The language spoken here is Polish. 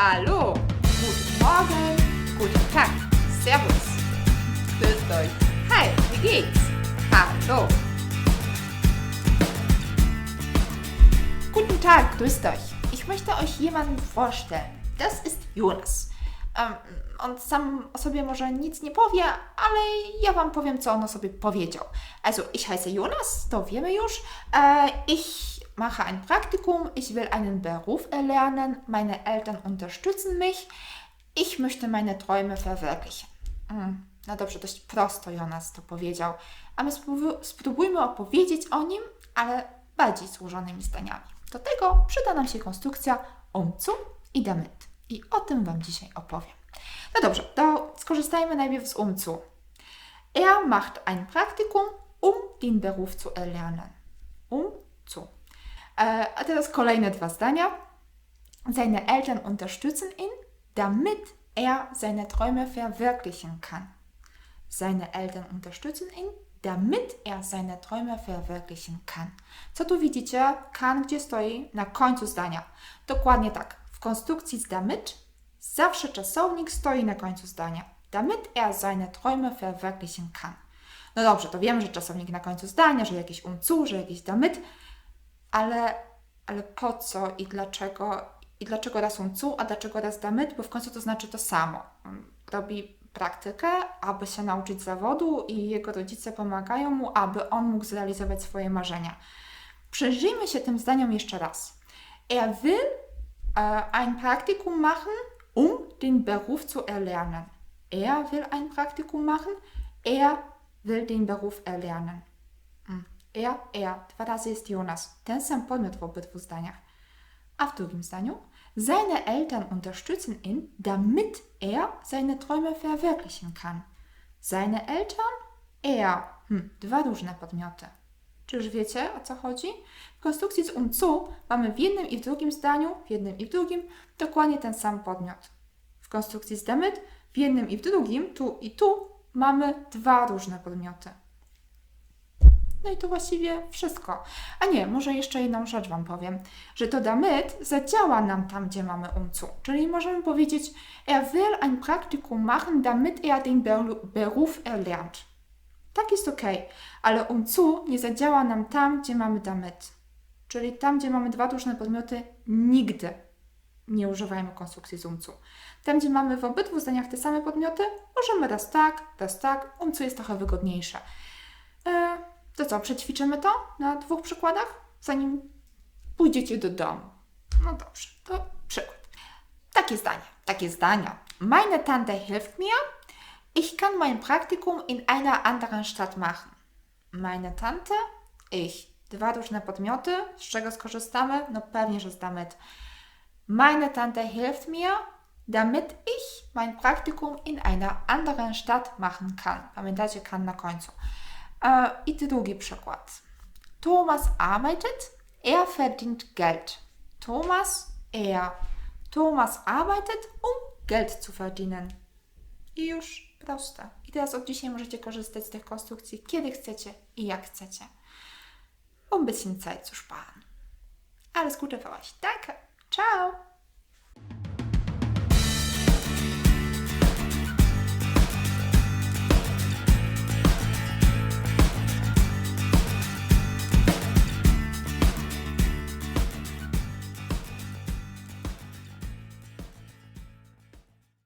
Hallo, guten Morgen, guten Tag, Servus, grüßt euch, hi, wie geht's? Hallo. Guten Tag, grüßt euch. Ich möchte euch jemanden vorstellen. Das ist Jonas. Um, on sam o sobie może nic nie powie, ale ja Wam powiem, co on o sobie powiedział. Also, ich heiße Jonas, to wiemy już. Äh, ich mache ein Praktikum, ich will einen Beruf erlernen, meine Eltern unterstützen mich, ich möchte meine Träume verwirklichen. No dobrze, dość prosto Jonas to powiedział, a my spró- spróbujmy opowiedzieć o nim, ale bardziej złożonymi zdaniami. Do tego przyda nam się konstrukcja umzu i damit. I o tym Wam dzisiaj opowiem. No dobrze, to skorzystajmy najpierw z umzu. Er macht ein Praktikum, um den Beruf zu erlernen. Äh, a teraz kolejne dwa zdania. Seine Eltern unterstützen ihn, damit er seine Träume verwirklichen kann. Seine Eltern unterstützen ihn, damit er seine Träume verwirklichen kann. Co tu widzicie? Kann, gdzie stoi? Na końcu zdania. Dokładnie tak. W konstrukcji z damit zawsze czasownik stoi na końcu zdania. Damit er seine Träume verwirklichen kann. No dobrze, to wiemy, że czasownik na końcu zdania, że jakiś umzu, że jakiś damit, ale, ale po co i dlaczego? I dlaczego raz umcu, a dlaczego raz damit? Bo w końcu to znaczy to samo. Robi praktykę, aby się nauczyć zawodu i jego rodzice pomagają mu, aby on mógł zrealizować swoje marzenia. Przyjrzyjmy się tym zdaniom jeszcze raz. Er will äh, ein Praktikum machen, um den Beruf zu erlernen. Er will ein Praktikum machen, er will den Beruf erlernen. Er, er, dwa razy jest Jonas. Ten sam podmiot w obydwu zdaniach. A w drugim zdaniu? Seine Eltern unterstützen ihn, damit er seine Träume verwirklichen kann. Seine Eltern? Er. Hm, dwa różne podmioty. Czy już wiecie o co chodzi? W konstrukcji z umcu mamy w jednym i w drugim zdaniu, w jednym i w drugim, dokładnie ten sam podmiot. W konstrukcji z damit w jednym i w drugim, tu i tu, mamy dwa różne podmioty. No i to właściwie wszystko. A nie, może jeszcze jedną rzecz Wam powiem, że to damit zadziała nam tam, gdzie mamy umzu. Czyli możemy powiedzieć, er will ein Praktikum machen, damit er den Beru- Beruf erlernt. Tak jest ok, ale umzu nie zadziała nam tam, gdzie mamy damit. Czyli tam, gdzie mamy dwa różne podmioty, nigdy nie używajmy konstrukcji z umcu. Tam, gdzie mamy w obydwu zdaniach te same podmioty, możemy raz tak, raz tak. Umcu jest trochę wygodniejsze. E, to co, przećwiczymy to na dwóch przykładach, zanim pójdziecie do domu. No dobrze, to przykład. Takie zdanie, takie zdania. Meine Tante hilft mir. Ich kann mein Praktikum in einer anderen Stadt machen. Meine Tante, ich. Dwa różne podmioty, z czego skorzystamy? No pewnie, że z damit. Meine Tante hilft mir, damit ich mein Praktikum in einer anderen Stadt machen kann. Pamiętacie, kann na końcu. E, I drugi przykład. Thomas arbeitet, er verdient Geld. Thomas, er. Thomas arbeitet, um Geld zu verdienen. I już proste. I teraz od dzisiaj możecie korzystać z tych konstrukcji, kiedy chcecie i jak chcecie. Um ein bisschen Zeit zu sparen. Alles Gute für euch. Danke. Ciao.